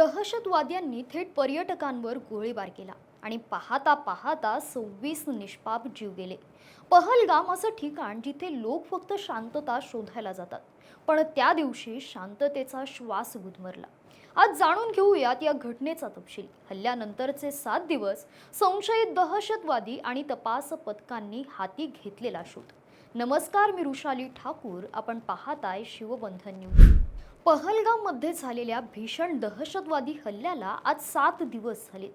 दहशतवाद्यांनी थेट पर्यटकांवर गोळीबार केला आणि पाहता पाहता सव्वीस निष्पाप जीव गेले. पहलगाम असं ठिकाण जिथे लोक फक्त शांतता शोधायला जातात पण त्या दिवशी शांततेचा श्वास गुदमरला आज जाणून घेऊयात या घटनेचा तपशील. हल्ल्यानंतरचे सात दिवस संशयित दहशतवादी आणि तपास पथकांनी हाती घेतलेला शोध. नमस्कार मी रुशाली ठाकूर. आपण पाहताय शिवबंधन न्यूज. पहलगाममध्ये झालेल्या भीषण दहशतवादी हल्ल्याला आज सात दिवस झालेत.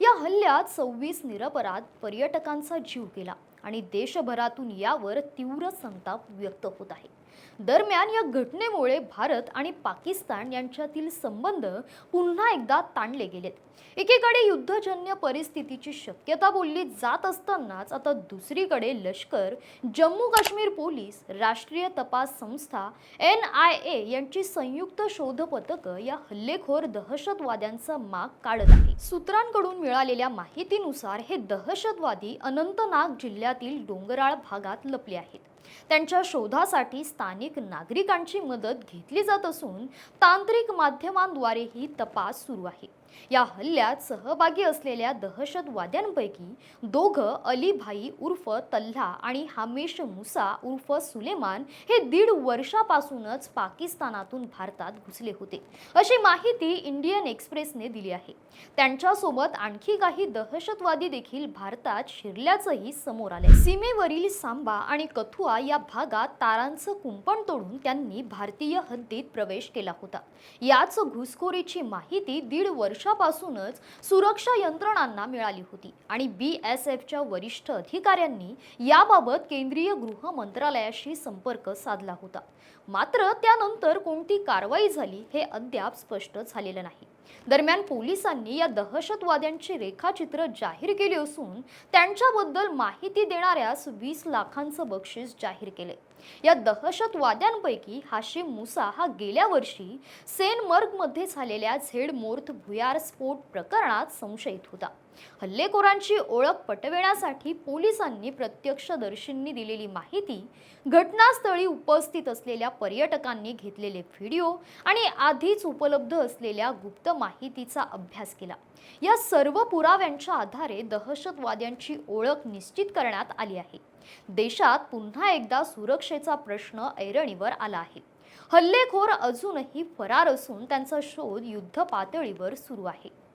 या हल्ल्यात सव्वीस निरपराध पर्यटकांचा जीव गेला. आणि देशभरातून यावर तीव्र संताप व्यक्त होत आहे. दरम्यान या घटनेमुळे भारत आणि पाकिस्तान यांच्यातील संबंध पुन्हा एकदा ताणले गेलेत. एकीकडे युद्धजन्य परिस्थितीची शक्यता बोलली जात असतानाच आता दुसरीकडे लष्कर जम्मू काश्मीर पोलीस राष्ट्रीय तपास संस्था एन आय ए यांची संयुक्त शोध पथकं या हल्लेखोर दहशतवाद्यांचा माग काढत आहे सूत्रांकडून मिळालेल्या माहितीनुसार हे दहशतवादी अनंतनाग जिल्ह्यातील डोंगराळ भागात लपले आहेत. त्यांच्या शोधासाठी स्थानिक नागरिकांची मदत घेतली जात असून तांत्रिक माध्यमांद्वारेही तपास सुरू आहे. या हल्ल्यात सहभागी असलेल्या दहशतवाद्यांपैकी दोघं अली भाई उर्फ तल्हा आणि हामेश मुसा उर्फ सुलेमान हे दीड वर्षापासूनच पाकिस्तानातून भारतात घुसले होते. अशी माहिती इंडियन एक्सप्रेसने दिली आहे. त्यांच्यासोबत आणखी काही दहशतवादी देखील भारतात शिरल्याचंही समोर आले सीमेवरील सांबा आणि कथुआ या भागात तारांचं कुंपण तोडून त्यांनी भारतीय हद्दीत प्रवेश केला होता. याच घुसखोरीची माहिती दीड वर्ष वर्षापासूनच सुरक्षा यंत्रणांना मिळाली होती आणि बी एस एफच्या वरिष्ठ अधिकाऱ्यांनी याबाबत केंद्रीय गृह मंत्रालयाशी संपर्क साधला होता. मात्र त्यानंतर कोणती कारवाई झाली हे अद्याप स्पष्ट झालेलं नाही. दरम्यान पोलिसांनी या दहशतवाद्यांची रेखाचित्र जाहीर केली असून त्यांच्याबद्दल माहिती देणाऱ्यास वीस लाखांचं बक्षीस जाहीर केले. या दहशतवाद्यांपैकी हाशिम मुसा हा गेल्या वर्षी सेनमर्गमध्ये झालेल्या झेड मोर्थ भुयार स्फोट प्रकरणात संशयित होता. हल्लेखोरांची ओळख पटविण्यासाठी पोलिसांनी प्रत्यक्षदर्शींनी दिलेली माहिती घटनास्थळी उपस्थित असलेल्या पर्यटकांनी घेतलेले व्हिडिओ आणि आधीच उपलब्ध असलेल्या गुप्त माहितीचा अभ्यास केला. या सर्व पुराव्यांच्या आधारे दहशतवाद्यांची ओळख निश्चित करण्यात आली आहे. देशात पुन्हा एकदा सुरक्षेचा प्रश्न ऐरणीवर आला आहे. हल्लेखोर अजूनही फरार असून त्यांचा शोध युद्ध पातळीवर सुरू आहे.